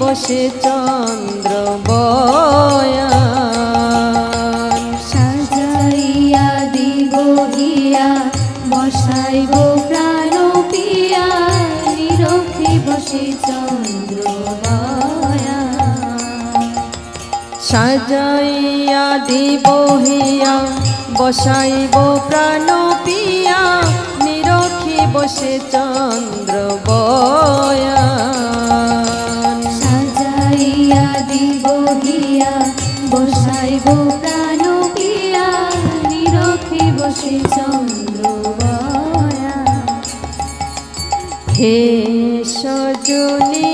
বসে চন্দ্র বয়ান। সাজাইয়া দিব গিয়া বসাইব প্রাণ পিয়া নিরক্ষে বসে চন্দ্র সাজাইয়া দিব হিয়া বসাইব প্রাণ পিয়া বসে চন্দ্র হে সজনী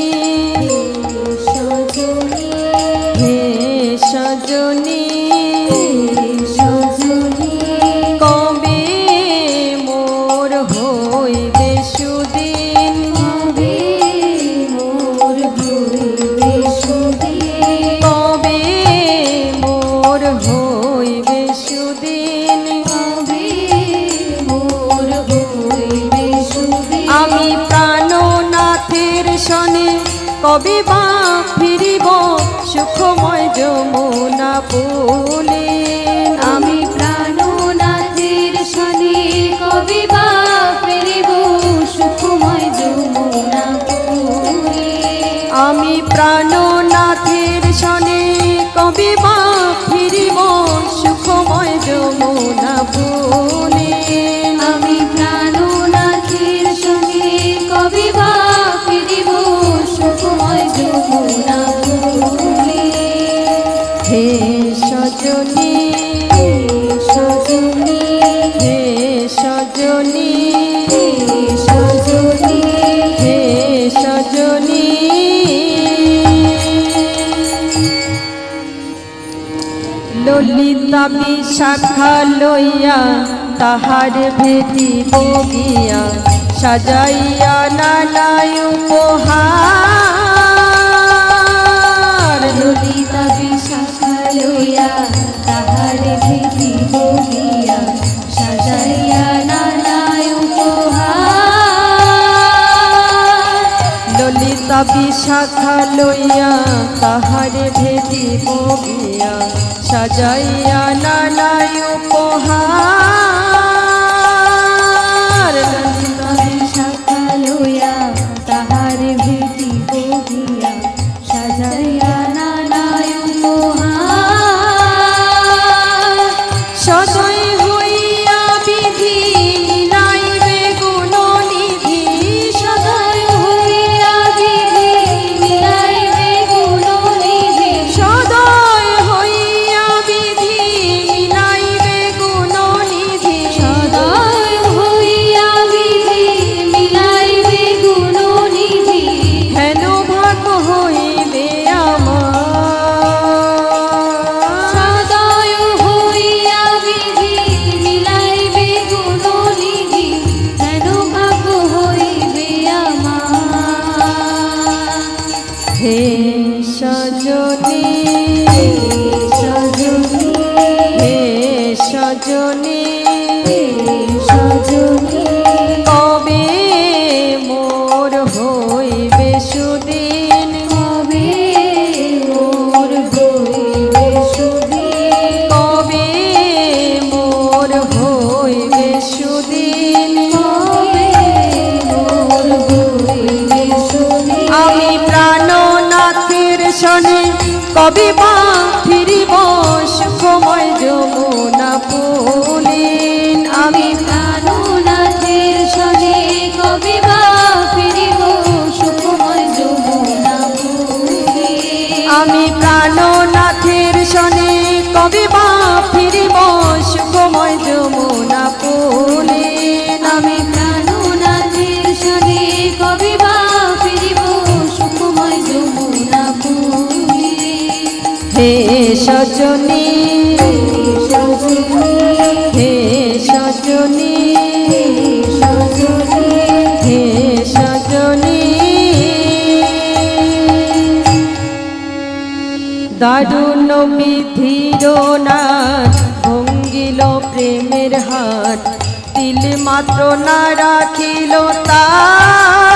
ললিতা বিশাখা লইয়া তাহার ভেদি বগিয়া সাজাইয়া নানায় উপহার। গোলাপি শাখা লইয়া তাহারে ভেদি গিয়া সাজাইয়া নানায় উপহার। হে সজো 我的宝。সজনী হে সজনী হে সজনী। দারুণ বিধির নাচ ভঙ্গিল প্রেমের হাত তিল মাত্র না রাখিল তার।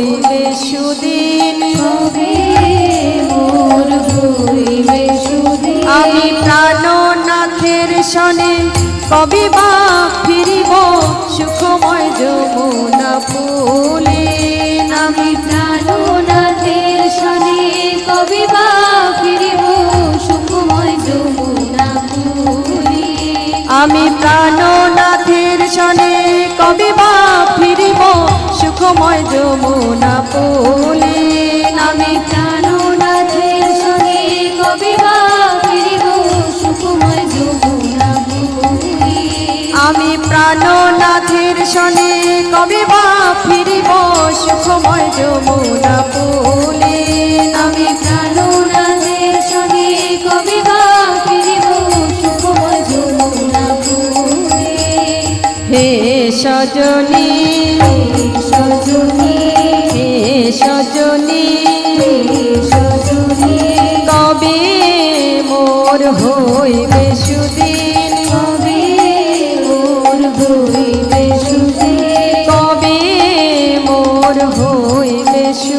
হইবে আমি প্রাণনাথের শনে কবি বা ফিরিব, সুখময় যমুনা ফুলে। আমি প্রাণনাথের শনে কবে বা ফিরিব, সুখময় যমুনা পুরী আমি প্রাণনাথের শনে কবি বা সুখময় যমুনা ফুলে আমি প্রাণনাথের শনে কবে বা ফিরিব সুখময় যমুনা পুরী আমি প্রাণনাথের শনে কবি বা ফিরিব সুখময় যমুনা ফুলে। আমি প্রাণনাথের শনে কবে বা ফিরিব সুখময় যমুনা পুরী হে সজনী